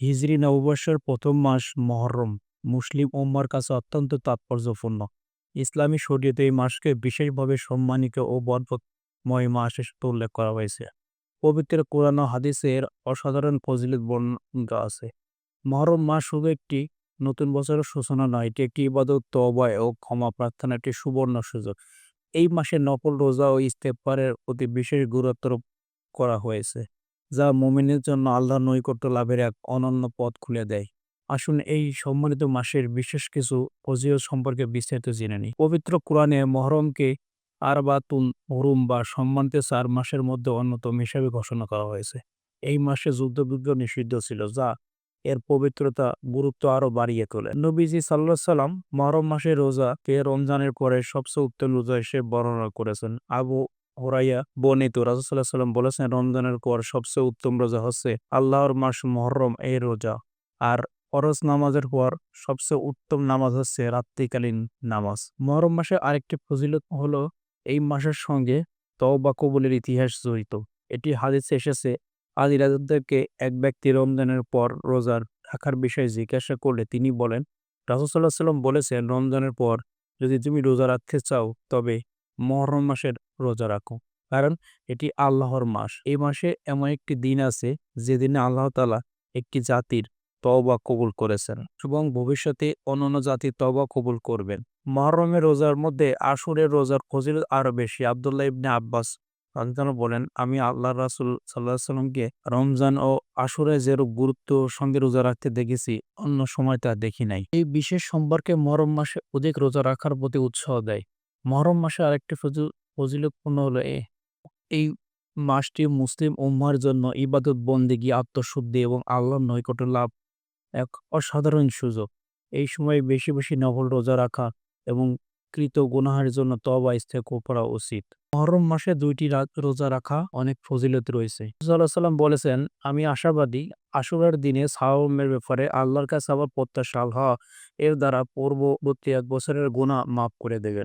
হিজরি নববর্ষের প্রথম মাস মহরম। মুসলিম উম্মার কাছে অত্যন্ত তাৎপর্যপূর্ণ। ইসলামী শরীয়তে এই মাসকে বিশেষভাবে সম্মানিত ও বরকতময় মাস হিসেবে উল্লেখ করা হয়েছে। পবিত্র কোরআন ও হাদিসের অসাধারণ ফজিলত বর্ণনা আছে। মহরম মাস শুধু একটি নতুন বছরের সূচনা নয়, এটি একটি ইবাদত তবায় ও ক্ষমা প্রার্থনার একটি সুবর্ণ সুযোগ। এই মাসে নকল রোজা ও ইস্তেফারের প্রতি বিশেষ গুরুত্ব করা হয়েছে। যা মুমিনের জন্য আল্লাহর নৈকট্য লাভের এক অনন্য পথ খুলে দেয়। আসুন এই সম্মানিত মাসের বিশেষ কিছু ফজিলত সম্পর্কে বিস্তারিত জেনে নিই। পবিত্র কোরআনে মহরমকে আরবাতুন হরুম বা সম্মানিত চার মাসের মধ্যে অন্যতম হিসাবে ঘোষণা করা হয়েছে। এই মাসে যুদ্ধবিগ্রহ নিষিদ্ধ ছিল, যা এর পবিত্রতা গুরুত্ব আরও বাড়িয়ে তোলে। নবীজি সাল্লাহ সাল্লাম মহরম মাসে রোজা কে রমজানের পরে সবচেয়ে উত্তম রোজা হিসেবে বর্ণনা করেছেন। আবু হোরাইয়া বর্ণিত রাজুসাল্লাহ সাল্লাম বলেছেন, রমজানের পর সবচেয়ে উত্তম রোজা হচ্ছে আল্লাহর মাস মহরম এই রোজা। আর ফরজ নামাজের পর সবচেয়ে উত্তম নামাজ হচ্ছে রাত্রিকালীন নামাজ। মহরম মাসে আরেকটি ফজিলত হলো এই মাসের সঙ্গে তওবা কবুলের ইতিহাস জড়িত। এটি হাদিসে এসেছে, আলী রাজুদ্দেরকে এক ব্যক্তি রমজানের পর রোজার রাখার বিষয়ে জিজ্ঞাসা করলে তিনি বলেন রাসুসাল্লাহ সাল্লাম বলেছেন, রমজানের পর যদি তুমি রোজা রাখতে চাও, তবে মহরম মাসের রোজা রাখো। কারণ এটি আল্লাহর মাস। এই মাসে এমন একটি দিন আছে যেদিনে আল্লাহ তালা একটি জাতির তওবা কবুল করেছেন এবং ভবিষ্যতে অন্যান্য জাতির তওবা কবুল করবেন। মহরমের রোজার মধ্যে আশুরের রোজার ফজিলত আরও বেশি। আবদুল্লাহ ইবনে আব্বাস রাদিয়াল্লাহু বলেন, আমি আল্লাহ রাসুল সাল্লাহ সাল্লামকে রমজান ও আশুরে যেরূপ গুরুত্ব সঙ্গে রোজা রাখতে দেখেছি, অন্য সময় তা দেখি নাই। এই বিশেষ সম্পর্কে মহরম মাসে অধিক রোজা রাখার প্রতি উৎসাহ দেয়। মহরম মাসে আরেকটি ফজি- ফজিলতপূর্ণ হলো, এ, এই মাসটি মুসলিম উম্মার জন্য ইবাদত বন্দেগী আত্মশুদ্ধি এবং আল্লাহর নৈকট্য লাভ এক অসাধারণ সুযোগ। এই সময় বেশি বেশি নফল রোজা রাখা এবং কৃত গুনাহের জন্য তবা ইস্তেক করা উচিত। মহরম মাসে দুইটি রোজা রাখা অনেক ফজিলত রয়েছে। সাল্লাম বলেছেন, আমি আশাবাদী, আশুরার দিনে সাওমের ব্যাপারে আল্লাহর কাছে আবার প্রত্যাশা, আল্লাহ এর দ্বারা পূর্ববর্তী এক বছরের গুণা মাফ করে দেবেন।